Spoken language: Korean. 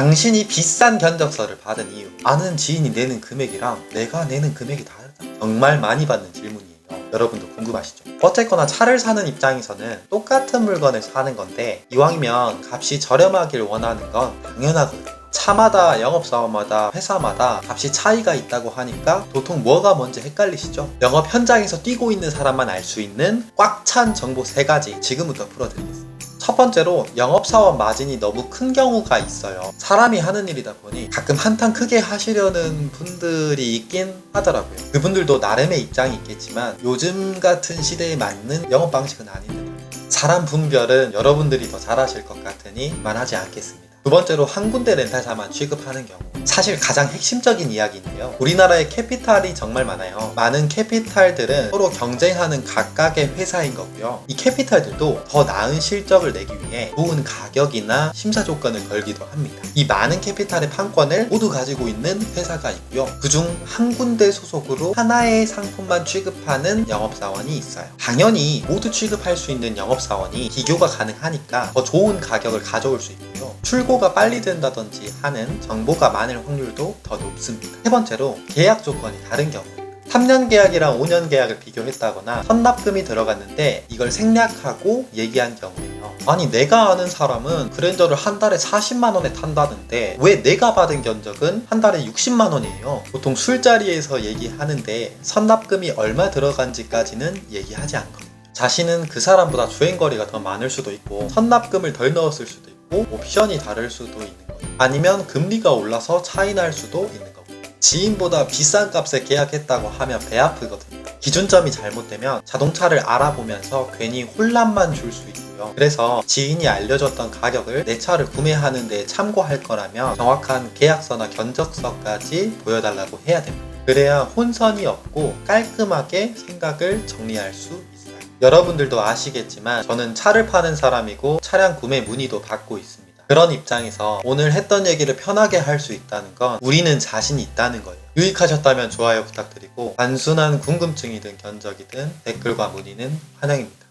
당신이 비싼 견적서를 받은 이유 아는 지인이 내는 금액이랑 내가 내는 금액이 다르다 정말 많이 받는 질문이에요 여러분도 궁금하시죠? 어쨌거나 차를 사는 입장에서는 똑같은 물건을 사는 건데 이왕이면 값이 저렴하길 원하는 건 당연하거든요 차마다 영업사원마다 회사마다 값이 차이가 있다고 하니까 도통 뭐가 뭔지 헷갈리시죠? 영업 현장에서 뛰고 있는 사람만 알 수 있는 꽉 찬 정보 세 가지 지금부터 풀어드리겠습니다. 첫 번째로 영업사원 마진이 너무 큰 경우가 있어요. 사람이 하는 일이다 보니 가끔 한탕 크게 하시려는 분들이 있긴 하더라고요. 그분들도 나름의 입장이 있겠지만 요즘 같은 시대에 맞는 영업 방식은 아닌데 사람 분별은 여러분들이 더 잘하실 것 같으니 말하지 않겠습니다. 두 번째로 한 군데 렌탈사만 취급하는 경우. 사실 가장 핵심적인 이야기인데요. 우리나라에 캐피탈이 정말 많아요. 많은 캐피탈들은 서로 경쟁하는 각각의 회사인 거고요. 이 캐피탈들도 더 나은 실적을 내기 위해 좋은 가격이나 심사 조건을 걸기도 합니다. 이 많은 캐피탈의 판권을 모두 가지고 있는 회사가 있고요. 그중 한 군데 소속으로 하나의 상품만 취급하는 영업사원이 있어요. 당연히 모두 취급할 수 있는 영업사원이 비교가 가능하니까 더 좋은 가격을 가져올 수 있고요 출고가 빨리 된다든지 하는 정보가 많을 확률도 더 높습니다. 세 번째로 계약 조건이 다른 경우 3년 계약이랑 5년 계약을 비교했다거나 선납금이 들어갔는데 이걸 생략하고 얘기한 경우에요. 아니 내가 아는 사람은 그랜저를 한 달에 40만 원에 탄다는데 왜 내가 받은 견적은 한 달에 60만 원이에요. 보통 술자리에서 얘기하는데 선납금이 얼마 들어간지까지는 얘기하지 않거든요. 자신은 그 사람보다 주행거리가 더 많을 수도 있고 선납금을 덜 넣었을 수도 있고 옵션이 다를 수도 있는 거예요. 아니면 금리가 올라서 차이 날 수도 있는 거고 지인보다 비싼 값에 계약했다고 하면 배 아프거든요. 기준점이 잘못되면 자동차를 알아보면서 괜히 혼란만 줄 수 있고요. 그래서 지인이 알려줬던 가격을 내 차를 구매하는 데 참고할 거라면 정확한 계약서나 견적서까지 보여달라고 해야 됩니다. 그래야 혼선이 없고 깔끔하게 생각을 정리할 수 있어요. 여러분들도 아시겠지만 저는 차를 파는 사람이고 차량 구매 문의도 받고 있습니다. 그런 입장에서 오늘 했던 얘기를 편하게 할 수 있다는 건 우리는 자신이 있다는 거예요. 유익하셨다면 좋아요 부탁드리고 단순한 궁금증이든 견적이든 댓글과 문의는 환영입니다.